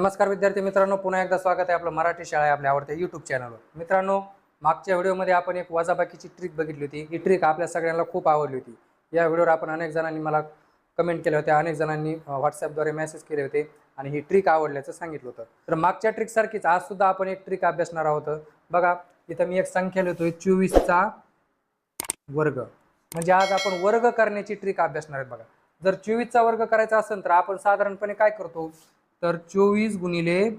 नमस्कार विद्यार्थी मित्रांनो पुन्हा एकदा स्वागत आहे आपलं मराठी शाळा आहे आपल्या आवडत्या यूट्यूब चॅनलवर मित्रांनो मागच्या व्हिडिओमध्ये आपण एक वजाबाकीची ट्रिक बघितली होती. ही ट्रिक आपल्या सगळ्यांना खूप आवडली होती. या व्हिडिओवर आपण अनेक जणांनी मला कमेंट केल्या होत्या अनेक जणांनी अ, व्हॉट्सॲपद्वारे मेसेज केले होते आणि ही ट्रिक आवडल्याचं सांगितलं होतं. तर मागच्या ट्रिकसारखीच आज सुद्धा आपण एक ट्रिक अभ्यासणार आहोत. बघा इथं मी एक संख्या लिहितोय चोवीसचा वर्ग. म्हणजे आज आपण वर्ग करण्याची ट्रिक अभ्यासणार आहेत बघा. जर चोवीसचा वर्ग करायचा असेल तर आपण साधारणपणे काय करतो? तर चोवीस गुणिले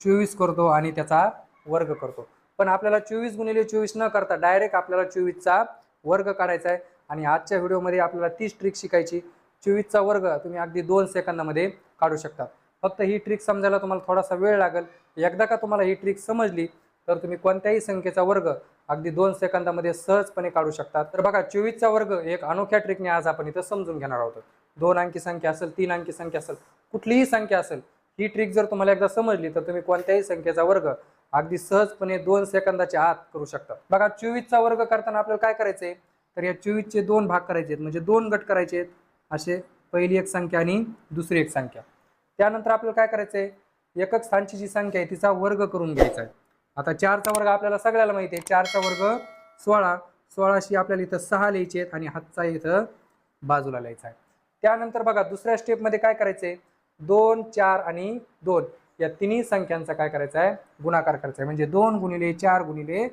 चोवीस करतो आणि त्याचा वर्ग करतो. पण आपल्याला चोवीस गुणिले चोवीस न करता डायरेक्ट आपल्याला चोवीसचा वर्ग काढायचा आहे. आणि आजच्या व्हिडिओमध्ये आपल्याला तीच ट्रिक शिकायची. चोवीसचा वर्ग तुम्ही अगदी दोन सेकंदामध्ये काढू शकता. फक्त ही ट्रिक समजायला तुम्हाला थोडासा वेळ लागेल. एकदा का तुम्हाला ही ट्रिक समजली तर तुम्ही कोणत्याही संख्येचा वर्ग अगदी दोन सेकंदामध्ये सहजपणे काढू शकता. तर बघा चोवीसचा वर्ग एक अनोख्या ट्रिकने आज आपण इथं समजून घेणार आहोत. दोन अंकी संख्या असेल तीन अंकी संख्या असेल कुठलीही संख्या असेल ही ट्रिक जर तुम्हाला एकदा समजली तर तुम्ही कोणत्याही संख्येचा वर्ग अगदी सहजपणे दोन सेकंदाच्या आत करू शकता. बघा चोवीसचा वर्ग करताना आपल्याला काय करायचंय? तर या चोवीसचे दोन भाग करायचे आहेत म्हणजे दोन गट करायचे आहेत असे पहिली एक संख्या आणि दुसरी एक संख्या. त्यानंतर आपल्याला काय करायचंय? एकक स्थानची जी संख्या आहे तिचा वर्ग करून घ्यायचा आहे आता चारचा वर्ग आपल्याला सगळ्याला माहिती आहे चारचा वर्ग सोळा सोळाशी आपल्याला इथं सहा लिहायचे आहेत आणि हातचा इथं बाजूला लिहायचा आहे त्यानंतर बघा दुसऱ्या स्टेपमध्ये काय करायचंय? दोन चार आणि दोन. या तिन्ही संख्यांचा काय करायचा आहे? गुणाकार करायचा आहे. म्हणजे दोन गुणिले चार गुणिले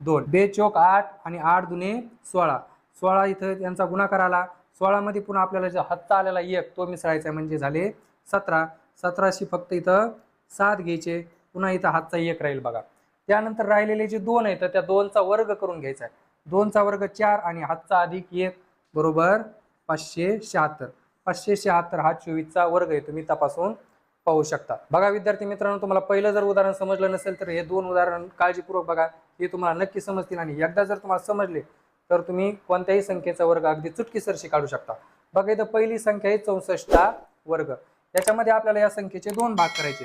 दोन. बेचोक आठ आणि आठ दुने सोळा. सोळा इथं यांचा गुणाकार आला. सोळामध्ये पुन्हा आपल्याला जो हत्ता आलेला एक तो मिसळायचा आहे. म्हणजे झाले सतरा. सतराशी फक्त इथं सात घ्यायचे. पुन्हा इथं हातचा एक राहील बघा. त्यानंतर राहिलेले जे दोन आहेत त्या दोनचा वर्ग करून घ्यायचा आहे. दोनचा वर्ग चार आणि हातचा अधिक एक बरोबर पाचशे शहात्तर. पाचशे शहात्तर हा चोवीसचा वर्ग आहे तुम्ही तपासून पाहू शकता. बघा विद्यार्थी मित्रांनो तुम्हाला पहिलं जर उदाहरण समजलं नसेल तर हे दोन उदाहरण काळजीपूर्वक बघा. हे तुम्हाला नक्की समजतील आणि एकदा जर तुम्हाला समजले तर तुम्ही कोणत्याही संख्येचा वर्ग अगदी चुटकीसरशी काढू शकता. बघा इथं पहिली संख्या आहे चौसष्टचा वर्ग. याच्यामध्ये आपल्याला या संख्येचे दोन भाग करायचे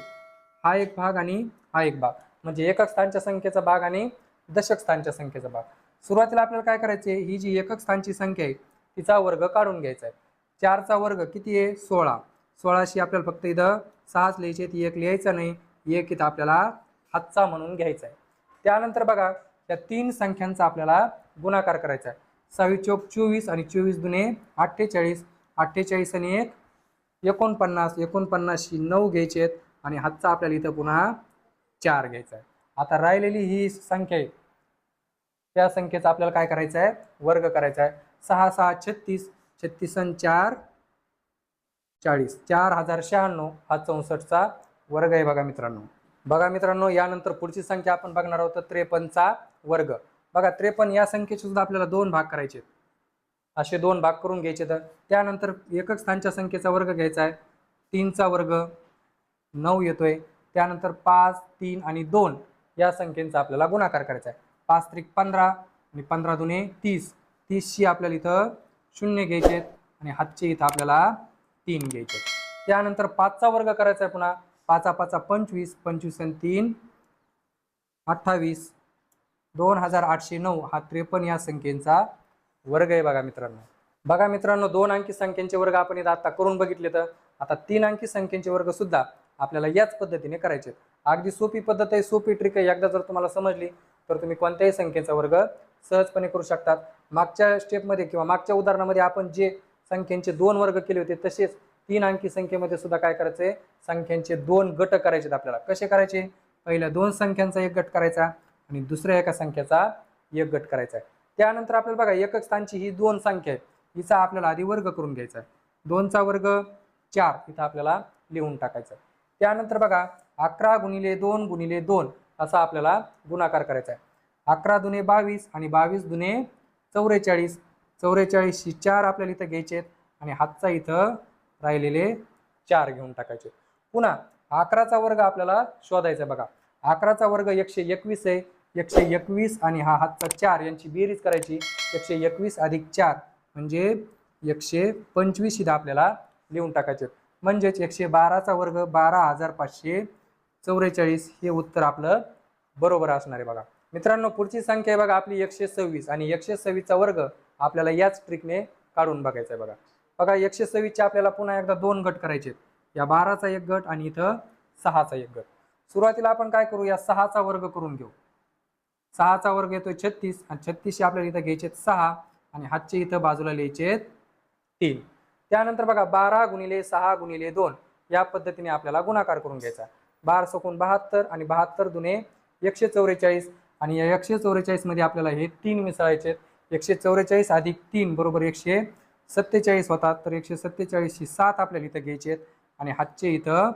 हा एक भाग आणि हा एक भाग. म्हणजे एकक स्थानच्या संख्येचा भाग आणि दशक स्थानच्या संख्येचा भाग. सुरुवातीला आपल्याला काय करायचे ही जी एकक स्थानची संख्या आहे तिचा वर्ग काढून घ्यायचा आहे. चारचा वर्ग किती आहे? सोळा. सोळाशी आपल्याला फक्त इथं सहाच लिहायचे ती एक लिहायचं नाही. एक इथं आपल्याला हातचा म्हणून घ्यायचा आहे. त्यानंतर बघा या तीन संख्यांचा आपल्याला गुणाकार करायचा आहे. सहावी चौक चोवीस आणि चोवीस दुने अठ्ठेचाळीस. अठ्ठेचाळीस आणि एक एकोणपन्नास. एकोणपन्नासशी नऊ घ्यायचे आहेत आणि हातचा आपल्याला इथं पुन्हा चार घ्यायचा आहे. आता राहिलेली ही संख्या आहे. त्या संख्येचा आपल्याला काय करायचं आहे? वर्ग करायचा आहे. सहा सहा छत्तीस. छत्तीस आणि चार चाळीस. चार हजार शहाण्णव हा चौसष्टचा वर्ग आहे बघा मित्रांनो. बघा मित्रांनो यानंतर पुढची संख्या आपण बघणार आहोत त्रेपन्नचा वर्ग. बघा त्रेपन्न या संख्येचे सुद्धा आपल्याला दोन भाग करायचे आहेत. असे दोन भाग करून घ्यायचे तर त्यानंतर एकक स्थानच्या संख्येचा वर्ग घ्यायचा आहे. तीनचा वर्ग नऊ येतोय. त्यानंतर पाच तीन आणि दोन या संख्येचा आपल्याला गुणाकार करायचा आहे. पाच त्रिक पंधरा आणि पंधरा दुने तीस. तीसशी आपल्याला इथं शून्य घ्यायचे आहेत आणि हातचे इथं आपल्याला तीन घ्यायचे आहेत. त्यानंतर पाचचा वर्ग करायचा आहे पुन्हा. पाचा पाचा पंचवीस पंचवीस आणि तीन अठ्ठावीस. दोन हजार आठशे नऊ हा त्रेपन्न या संख्येचा वर्ग आहे बघा मित्रांनो. बघा मित्रांनो दोन अंकी संख्येचे वर्ग आपण इथं आता करून बघितले तर आता तीन अंकी संख्येचे वर्ग सुद्धा आपल्याला याच पद्धतीने करायचे अगदी सोपी पद्धत आहे सोपी ट्रिक आहे. एकदा जर तुम्हाला समजली तर तुम्ही कोणत्याही संख्येचा वर्ग सहजपणे करू शकतात. मागच्या स्टेपमध्ये किंवा मागच्या उदाहरणामध्ये आपण जे संख्यांचे दोन वर्ग केले होते तसेच तीन अंकी संख्येमध्ये सुद्धा काय करायचं? आहे संख्यांचे दोन गट करायचे आपल्याला. कसे करायचे? पहिल्या दोन संख्यांचा एक गट करायचा आणि दुसऱ्या एका संख्येचा एक गट करायचा आहे. त्यानंतर आपल्याला बघा एकक स्थानची ही दोन संख्या आहे हिचा आपल्याला आधी वर्ग करून घ्यायचा आहे. दोनचा वर्ग चार इथं आपल्याला लिहून टाकायचा त्यानंतर बघा अकरा गुणिले दोन गुणिले दोन असा आपल्याला गुणाकार करायचा आहे. अकरा दुने बावीस आणि बावीस दुने चौवेचाळीस चौवेचाळीसशी चार आपल्याला इथं घ्यायचे आहेत आणि हातचा इथं राहिलेले चार घेऊन टाकायचे पुन्हा अकराचा वर्ग आपल्याला शोधायचा आहे बघा. अकराचा वर्ग एकशे एकवीस आहे. एकशे एकवीस आणि हा हातचा चार यांची बेरीज करायची. एकशे एकवीस अधिक चार म्हणजे एकशे पंचवीस इथं आपल्याला लिहून टाकायचे म्हणजेच एकशे बाराचा वर्ग बारा हजार पाचशे चौवेचाळीस हे उत्तर आपलं बरोबर असणार आहे बघा. मित्रांनो पुढची संख्या आहे बघा आपली एकशे सव्वीस आणि एकशे सव्वीसचा वर्ग आपल्याला याच ट्रिकने काढून बघायचा आहे बघा. बघा एकशे सव्वीसचे आपल्याला पुन्हा एकदा दोन गट करायचे आहेत. या बाराचा एक गट आणि इथं सहाचा एक गट. सुरुवातीला आपण काय करू? या सहाचा वर्ग करून घेऊ. सहाचा वर्ग येतोय छत्तीस आणि छत्तीसशे आपल्याला इथं घ्यायचे सहा आणि हातचे इथं बाजूला लिहायचे तीन. त्यानंतर बघा बारा गुणिले सहा गुणिले दोन या पद्धतीने आपल्याला गुणाकार करून घ्यायचा बारा सकून बहात्तर आणि बहात्तर दुने एकशे चौवेचाळीस आणि या एकशे चौवेचाळीसमध्ये आपल्याला हे तीन मिसळायचे आहेत. एकशे चौवेचाळीस अधिक तीन बरोबर एकशे सत्तेचाळीस होतात तर एकशे सत्तेचाळीसशे सात आपल्याला इथं घ्यायचे आहेत आणि हातचे इथं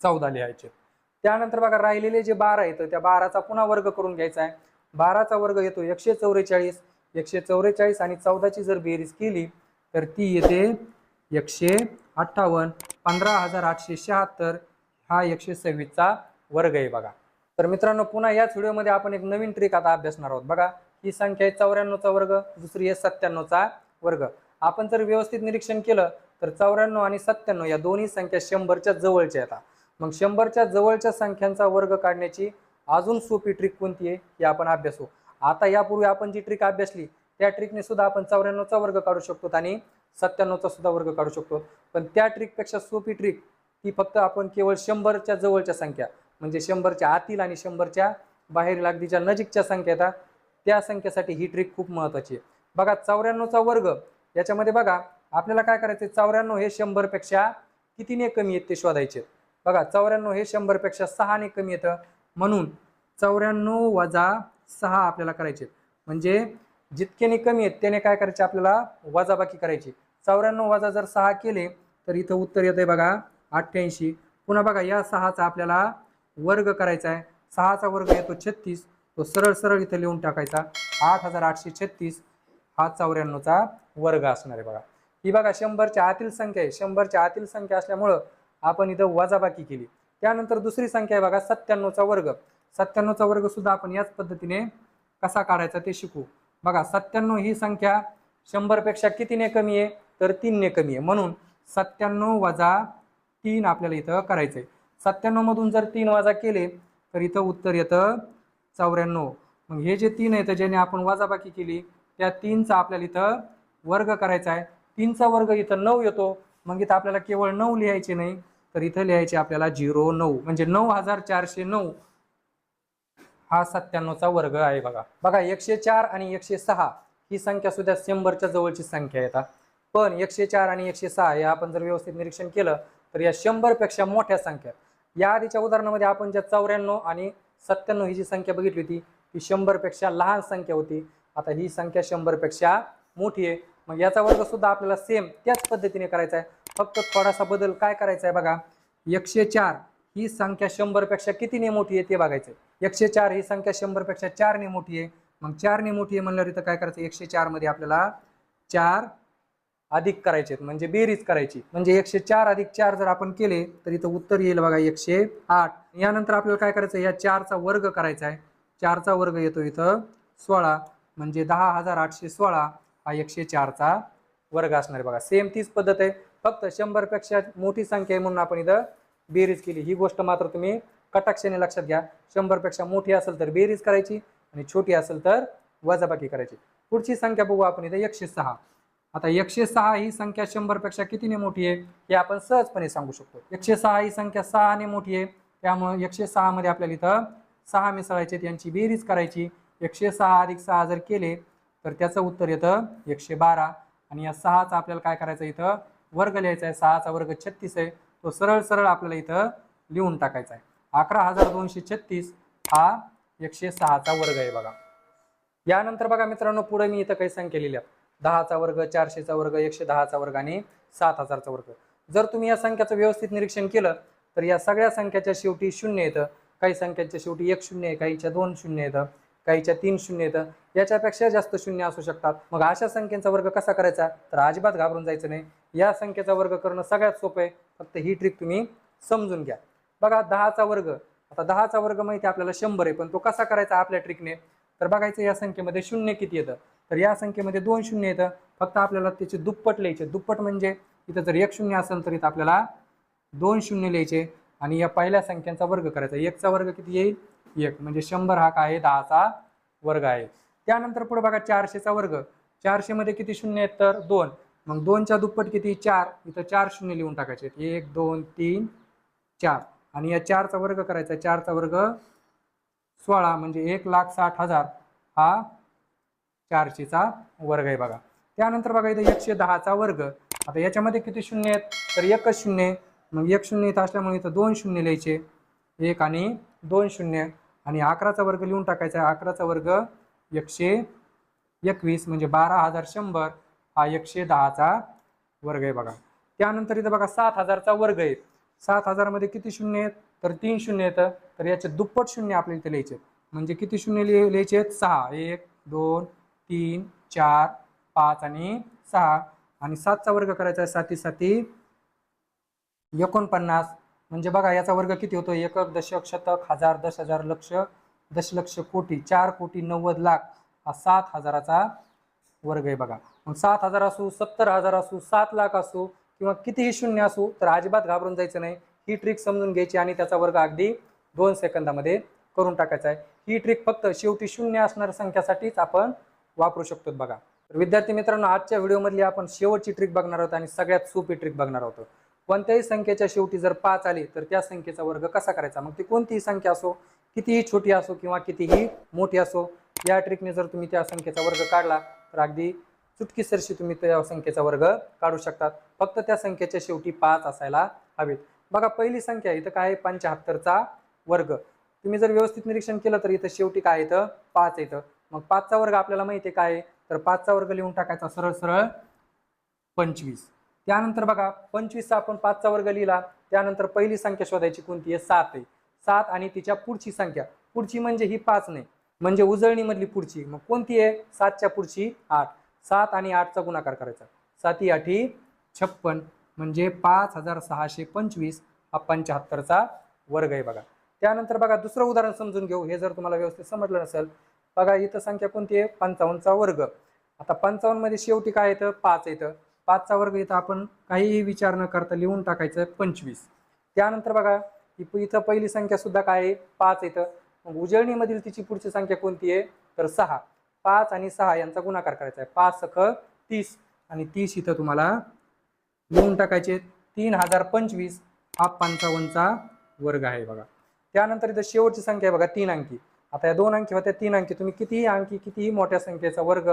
चौदा लिहायचे त्यानंतर बघा राहिलेले जे बारा येतं त्या बाराचा पुन्हा वर्ग करून घ्यायचा आहे. बाराचा वर्ग येतो एकशे चौवेचाळीस. एकशे चौवेचाळीस आणि चौदाची जर बेरीज केली तर ती येते एकशे अठ्ठावन्न. पंधरा हजार आठशे शहात्तर. हा एकशे सव्वीसचा वर्ग आहे बघा. तर मित्रांनो पुन्हा याच व्हिडिओमध्ये आपण एक नवीन ट्रिक आता अभ्यासणार आहोत. बघा ही संख्या आहे चौऱ्याण्णवचा वर्ग दुसरी आहे सत्त्याण्णवचा वर्ग. आपण जर व्यवस्थित निरीक्षण केलं तर चौऱ्याण्णव आणि सत्त्याण्णव या दोन्ही संख्या शंभरच्या जवळच्या येतात मग शंभरच्या जवळच्या संख्यांचा वर्ग काढण्याची अजून सोपी ट्रिक कोणती आहे हे आपण अभ्यासू. आता यापूर्वी आपण जी ट्रिक अभ्यासली त्या ट्रिकने सुद्धा आपण चौऱ्याण्णवचा वर्ग काढू शकतो आणि सत्त्याण्णवचा सुद्धा वर्ग काढू शकतो. पण त्या ट्रिकपेक्षा सोपी ट्रिक ती फक्त आपण केवळ शंभरच्या जवळच्या संख्या. म्हणजे शंभरच्या आतील आणि शंभरच्या बाहेरील अगदीच्या नजीकच्या संख्या येतात त्या संख्येसाठी ही ट्रिक खूप महत्त्वाची आहे. बघा चौऱ्याण्णवचा वर्ग. याच्यामध्ये बघा आपल्याला काय करायचं चौऱ्याण्णव हे शंभरपेक्षा कितीने कमी आहेत ते शोधायचे? बघा चौऱ्याण्णव हे शंभरपेक्षा सहाने कमी येतं म्हणून चौऱ्याण्णव वजा सहा आपल्याला करायचे म्हणजे जितकेने कमी आहेत त्याने काय करायचे? आपल्याला वजाबाकी करायची चौऱ्याण्णव वजा जर सहा केले तर इथं उत्तर येतंय बघा अठ्ठ्याऐंशी. पुन्हा बघा या सहाचा आपल्याला वर्ग करायचा आहे. सहाचा वर्ग येतो छत्तीस. तो सरळ सरळ इथं लिहून टाकायचा. आठ हजार आठशे छत्तीस हा चौऱ्याण्णवचा वर्ग असणार आहे बघा. ही बघा शंभरच्या आतील संख्या आहे. शंभरच्या आतील संख्या असल्यामुळं आपण इथं वजाबाकी केली. त्यानंतर दुसरी संख्या आहे बघा सत्त्याण्णवचा वर्ग. सत्त्याण्णवचा वर्ग सुद्धा आपण याच पद्धतीने कसा काढायचा ते शिकू. बघा सत्त्याण्णव ही संख्या शंभरपेक्षा कितीने कमी आहे? तर तीनने कमी आहे. म्हणून सत्त्याण्णव वजा तीन आपल्याला इथं करायचं आहे सत्त्याण्णवमधून जर तीन वजा केले तर इथं उत्तर येतं चौऱ्याण्णव. मग हे जे तीन येतं ज्याने आपण वजाबाकी केली त्या तीनचा आपल्याला इथं वर्ग करायचा आहे. तीनचा वर्ग इथं नऊ येतो. मग इथं आपल्याला केवळ नऊ लिहायचे नाही तर इथं लिहायचे आपल्याला झिरो नऊ. म्हणजे नऊ हजार चारशे नऊ हा सत्त्याण्णवचा वर्ग आहे बघा. बघा एकशे चार आणि एकशे सहा ही संख्या सुद्धा शंभरच्या जवळची संख्या येतात पण एकशे चार आणि एकशे सहा या आपण जर व्यवस्थित निरीक्षण केलं तर या शंभरपेक्षा मोठ्या संख्या आहेत. या आधीच्या उदाहरणामध्ये आपण ज्या चौऱ्याण्णव आणि सत्त्याण्णव ही जी संख्या बघितली होती ती शंभरपेक्षा लहान संख्या होती. आता ही संख्या शंभरपेक्षा मोठी आहे. मग याचा वर्ग सुद्धा आपल्याला सेम त्याच पद्धतीने करायचा आहे. फक्त थोडासा बदल काय करायचा आहे बघा. एकशे चार ही संख्या शंभरपेक्षा कितीने मोठी आहे ते बघायचं आहे. एकशे चार ही संख्या शंभरपेक्षा चारने मोठी आहे. मग चारने मोठी आहे म्हणल्यावर इथं काय करायचं एकशे चारमध्ये आपल्याला चार अधिक करायचे आहेत. म्हणजे बेरीज करायची. म्हणजे एकशे चार अधिक चार जर आपण केले तर इथं उत्तर येईल बघा एकशे आठ. यानंतर आपल्याला काय करायचं या चारचा वर्ग करायचा आहे चारचा वर्ग येतो इथं सोळा. म्हणजे दहा हजार आठशे सोळा हा एकशे चारचा वर्ग असणार आहे बघा. सेम तीच पद्धत आहे. फक्त शंभरपेक्षा मोठी संख्या आहे म्हणून आपण इथं बेरीज केली. ही गोष्ट मात्र तुम्ही कटाक्षाने लक्षात घ्या. शंभरपेक्षा मोठी असेल तर बेरीज करायची आणि छोटी असेल तर वजाबाकी करायची. पुढची संख्या बघू आपण इथं एकशे सहा. आता एकशे सहा ही संख्या शंभरपेक्षा कितीने मोठी आहे हे आपण सहजपणे सांगू शकतो. एकशे सहा ही संख्या सहाने मोठी आहे त्यामुळं एकशे सहामध्ये आपल्याला इथं सहा मिसळायचे यांची बेरीज करायची. एकशे सहा अधिक सहा जर केले तर त्याचं उत्तर येतं एकशे बारा. आणि या सहाचा आपल्याला काय करायचं इथं? वर्ग लिहायचा आहे. सहाचा वर्ग छत्तीस आहे. तो सरळ सरळ आपल्याला इथं लिहून टाकायचा आहे. अकरा हजार दोनशे छत्तीस हा एकशे सहाचा वर्ग आहे बघा. यानंतर बघा मित्रांनो पुढे मी इथं काही संख्या लिहिल्या. दहाचा वर्ग चारशेचा वर्ग एकशे दहाचा वर्ग आणि सात हजारचा वर्ग. जर तुम्ही या संख्याचं व्यवस्थित निरीक्षण केलं तर या सगळ्या संख्याच्या शेवटी शून्य येतं. काही संख्यांच्या शेवटी एक शून्य आहे काहीच्या दोन शून्य येतं काहीच्या तीन शून्य येतं. याच्यापेक्षा जास्त शून्य असू शकतात. मग अशा संख्येचा वर्ग कसा करायचा? तर अजिबात घाबरून जायचं नाही. या संख्येचा वर्ग करणं सगळ्यात सोपं आहे. फक्त ही ट्रिक तुम्ही समजून घ्या. बघा दहाचा वर्ग. आता दहाचा वर्ग माहिती आहे आपल्याला शंभर आहे पण तो कसा करायचा आपल्या ट्रिकने तर बघायचं या संख्येमध्ये शून्य किती येतं? तर या संख्येमध्ये दोन शून्य येतं. फक्त आपल्याला त्याचे दुप्पट लिहायचे. दुप्पट म्हणजे इथं जर एक शून्य असेल तर इथं आपल्याला दोन शून्य लिहायचे. आणि या पहिल्या संख्यांचा वर्ग करायचा. एकचा वर्ग किती येईल? एक. म्हणजे शंभर हा काय आहे? दहाचा वर्ग आहे. त्यानंतर पुढे बघा चारशेचा वर्ग. चारशेमध्ये किती शून्य आहेत? तर दोन. मग दोनच्या दुप्पट किती? चार. इथं चार शून्य लिहून टाकायचे एक दोन तीन चार. आणि या चारचा वर्ग करायचा. चारचा वर्ग सोळा. म्हणजे एक लाख साठ हजार हा चारशेचा वर्ग आहे बघा. त्यानंतर बघा इथं एकशे दहाचा वर्ग. आता याच्यामध्ये किती शून्य आहेत? तर एकच शून्य आहे. मग एक शून्य इथं असल्यामुळे इथं दोन शून्य लिहायचे. एक आणि दोन शून्य. आणि अकराचा वर्ग लिहून टाकायचा आहे. अकराचा वर्ग एकशे एकवीस म्हणजे बारा हजार शंभर. हा एकशे दहाचा वर्ग आहे बघा. त्यानंतर इथं बघा सात हजारचा वर्ग आहे. सात हजारमध्ये किती शून्य आहेत? तर तीन शून्य येतं तर याचे दुप्पट शून्य आपल्याला इथे लिहायचे आहेत. म्हणजे किती शून्य लिहायचे आहेत? सहा. एक दोन तीन चार पाच आणि सहा. आणि सातचा वर्ग करायचा आहे साती साती. एकोणपन्नास. म्हणजे बघा याचा वर्ग किती होतो? एकक दशक शतक हजार दश हजार लक्ष दशलक्ष कोटी चार कोटी नव्वद लाख. हा सात हजाराचा वर्ग आहे बघा. मग सात हजार असू सत्तर हजार असू सात लाख असू किंवा कितीही शून्य असू तर अजिबात घाबरून जायचं नाही. ही ट्रिक समजून घ्यायची आणि त्याचा वर्ग अगदी दोन सेकंदामध्ये करून टाकायचा आहे. ही ट्रिक फक्त शेवटी शून्य असणाऱ्या संख्यासाठीच आपण वापरू शकतो बघा. तर विद्यार्थी मित्रांनो आजच्या व्हिडिओमधली आपण शेवटची ट्रिक बघणार आहोत आणि सगळ्यात सोपी ट्रिक बघणार आहोत. कोणत्याही संख्येच्या शेवटी जर पाच आली तर त्या संख्येचा वर्ग कसा करायचा? मग ती कोणतीही संख्या असो कितीही छोटी असो किंवा कितीही मोठी असो या ट्रिकने जर तुम्ही त्या संख्येचा वर्ग काढला तर अगदी चुटकीसरशी तुम्ही त्या संख्येचा वर्ग काढू शकतात. फक्त त्या संख्येच्या शेवटी पाच असायला हवेत. बघा पहिली संख्या इथं काय आहे? पंच्याहत्तरचा वर्ग. तुम्ही जर व्यवस्थित निरीक्षण केलं तर इथं शेवटी काय येतं पाच येतं मग पाचचा वर्ग आपल्याला माहिती आहे? काय तर पाचचा वर्ग लिहून टाकायचा सरळ सरळ पंचवीस. त्यानंतर बघा पंचवीसचा आपण पाचचा वर्ग लिहिला. त्यानंतर पहिली संख्या शोधायची कोणती आहे? सात आहे. सात आणि तिच्या पुढची संख्या. पुढची म्हणजे ही पाच नाही. म्हणजे उजळणीमधली पुढची. मग कोणती आहे? सातच्या पुढची आठ. सात आणि आठचा गुणाकार करायचा. साती आठी छप्पन. म्हणजे पाच हजार सहाशे पंचवीस हा पंच्याहत्तरचा वर्ग आहे बघा. त्यानंतर बघा दुसरं उदाहरण समजून घेऊ. हे जर तुम्हाला व्यवस्थित समजलं नसेल बघा इथं संख्या कोणती आहे? पंचावन्नचा वर्ग. आता पंचावन्नमध्ये शेवटी काय येतं? पाच येतं. पाचचा वर्ग इथं आपण काहीही विचार न करता लिहून टाकायचं पंचवीस. त्यानंतर बघा इथं पहिली संख्या सुद्धा काय आहे? पाच येतं. मग उजळणीमधील तिची पुढची संख्या कोणती आहे? तर सहा. पाच आणि सहा यांचा गुणाकार करायचा आहे. पाच सख तीस. आणि तीस इथं तुम्हाला लिहून टाकायचे तीन हजार पंचवीस हा पंचावन्नचा वर्ग आहे बघा. त्यानंतर इथं शेवटची संख्या आहे बघा तीन अंकी. आता या दोन अंकी होत्या तीन अंकी. तुम्ही कितीही अंकी कितीही मोठ्या संख्येचा वर्ग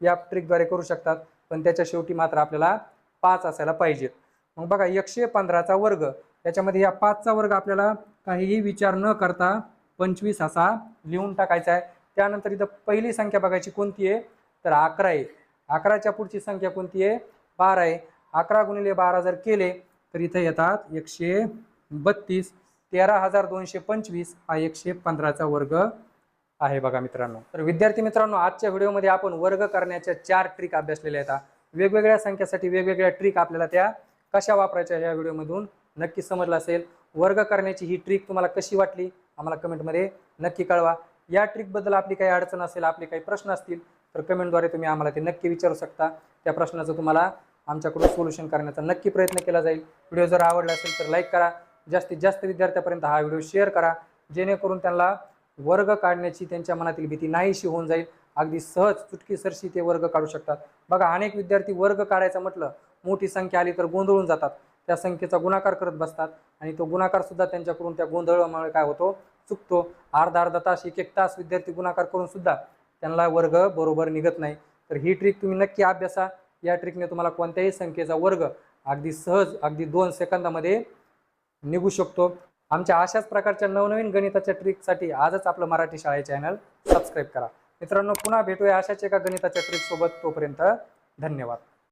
या ट्रिकद्वारे करू शकतात पण त्याच्या शेवटी मात्र आपल्याला पाच असायला पाहिजेत मग बघा एकशे पंधराचा वर्ग. त्याच्यामध्ये या पाचचा वर्ग आपल्याला काहीही विचार न करता पंचवीस असा लिहून टाकायचा आहे. त्यानंतर इथं पहिली संख्या बघायची कोणती आहे? तर अकरा आहे. अकराच्या पुढची संख्या कोणती आहे? बारा आहे. अकरा गुणिले बारा जर केले तर इथं येतात एकशे बत्तीस. तेरा हजार दोनशे पंचवीस हा एकशे पंधराचा वर्ग आहे बघा मित्रांनो. तर विद्यार्थी मित्रांनो आजच्या व्हिडिओमध्ये आपण वर्ग करण्याच्या चार ट्रिक अभ्यासलेल्या आहेत वेगवेगळ्या संख्येसाठी वेगवेगळ्या ट्रिक आपल्याला त्या कशा वापरायच्या या व्हिडिओमधून नक्की समजलं असेल. वर्ग करण्याची ही ट्रिक तुम्हाला कशी वाटली? आम्हाला कमेंटमध्ये नक्की कळवा. या ट्रिकबद्दल आपली काही अडचण असेल आपले काही प्रश्न असतील तर कमेंटद्वारे तुम्ही आम्हाला ते नक्की विचारू शकता. त्या प्रश्नाचं तुम्हाला आमच्याकडून सोल्युशन करण्याचा नक्की प्रयत्न केला जाईल. व्हिडिओ जर आवडला असेल तर लाईक करा. जास्तीत जास्त विद्यार्थ्यापर्यंत हा व्हिडिओ शेअर करा जेणेकरून त्यांना वर्ग काढण्याची त्यांच्या मनातील भीती नाहीशी होऊन जाईल. अगदी सहज चुटकीसरशी ते वर्ग काढू शकतात. बघा अनेक विद्यार्थी वर्ग काढायचं म्हटलं मोठी संख्या आली तर गोंधळून जातात. त्या संख्येचा गुणाकार करत बसतात आणि तो गुणाकार सुद्धा त्यांच्याकडून त्या गोंधळामुळे काय होतो? चुकतो. अर्धा अर्धा तास एक एक तास विद्यार्थी गुणाकार करून सुद्धा त्यांना वर्ग बरोबर निघत नाही. तर ही ट्रिक तुम्ही नक्की अभ्यासा. या ट्रिकने तुम्हाला कोणत्याही संख्येचा वर्ग अगदी सहज अगदी दोन सेकंदामध्ये निघू शकतो. आमच्या अशाच प्रकारच्या नवनवीन गणिताच्या ट्रिकसाठी आजच आपलं मराठी शाळे चॅनल सबस्क्राईब करा. मित्रांनो पुन्हा भेटूया अशाच एका गणिताच्या ट्रिकसोबत. तोपर्यंत धन्यवाद.